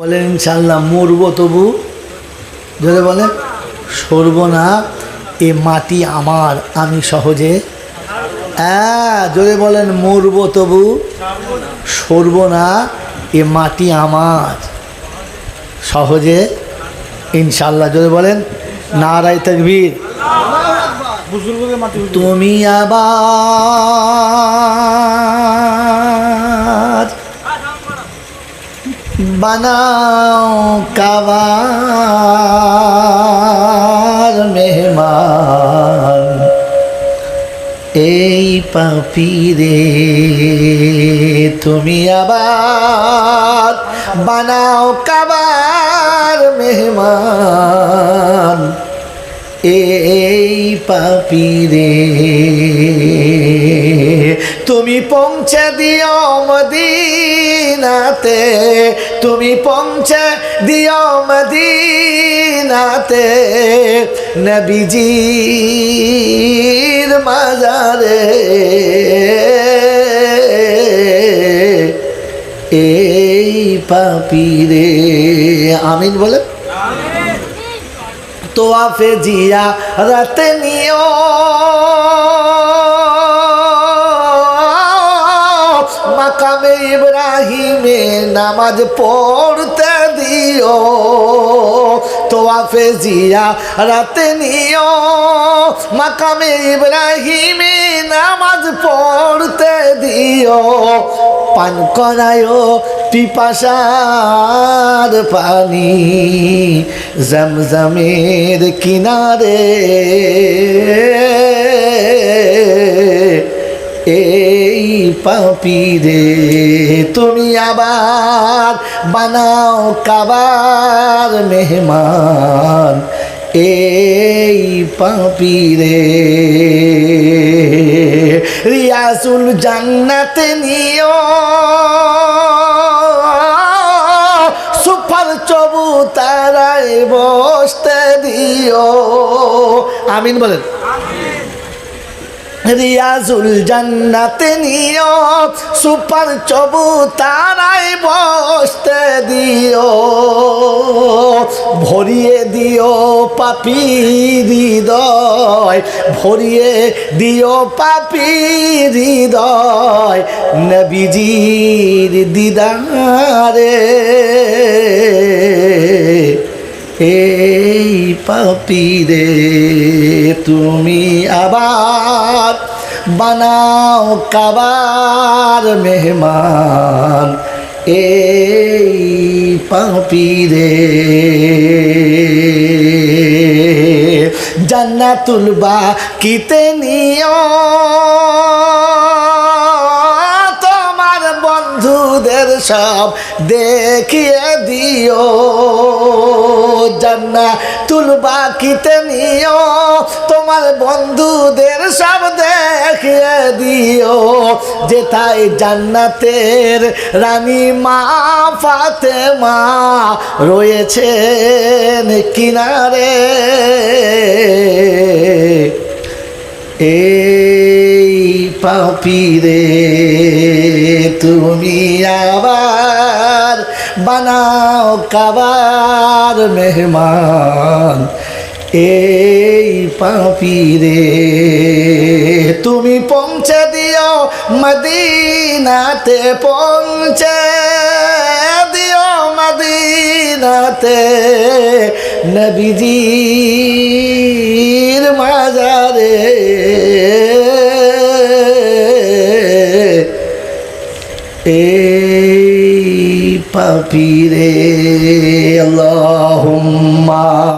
বলেন ইনশাল্লাহ মরব তবু। যদি বলেন সরব না এ মাটি আমার আমি সহজে। হ্যাঁ যদি বলেন মরব তবু। সরব না এ মাটি আমার সহজে। ইনশাল্লাহ যদি বলেন নারায় তকবীর। তুমি আবার বানাও কাবার মেহমান। এই পাপিরে তুমি আবার বানাও কাবার মেহমান। এই পাপিরে তুমি পৌঁছে দিও মদিনাতে। তুমি পৌঁছে দিও মদিনাতে। নবীজির মাজারে। এই পাপি রে। আমিন বলে তোয়াফে জিয়া রাতে নিও। ইব্রাহিমে নামাজ পড়তে দিও, তোয়াফে জিয়া রাতে নিও। মাকামে ইব্রাহিমে নামাজ পড়তে দিও, পান করায় পিপাসার পানি জমজমের কিনারে। এই পাপিরে তুমি আবার বানাও কাবার মেহমান। এই পাপিরে রিয়াসুল জান্নাতে নিও। সুপার চবু তারাই বসতে দিও। আমিন বলেন। রিয়াজুল জান্নাতে নিও, সুপার চবু তারাই বসতে দিও, ভরিয়ে দিও পাপি হৃদয়, ভরিয়ে দিও পাপি হৃদয়, নবীজির দিদারে। এই পাপিরে তুমি আবার বানাও কাবার মেহমান। এই পাপিরে জান্নাতুল বা কিতে নিও। বন্ধুদের সব দেখিয়ে দিও। জান্না তুলবা কিতে নিও। তোমার বন্ধুদের সব দেখিয়ে দিও। যে তাই জান্নাতের রানী মা ফাতেমা রয়েছেন কিনারে। এই পাপিরে, তুমি আবার বানাও কাবার মেহমান। এই পাপিরে, তুমি পৌঁছে দিও, মদিনাতে পৌঁছে দিও, মদিনাতে। নবীজির এই পাপিরে আল্লাহুম্মা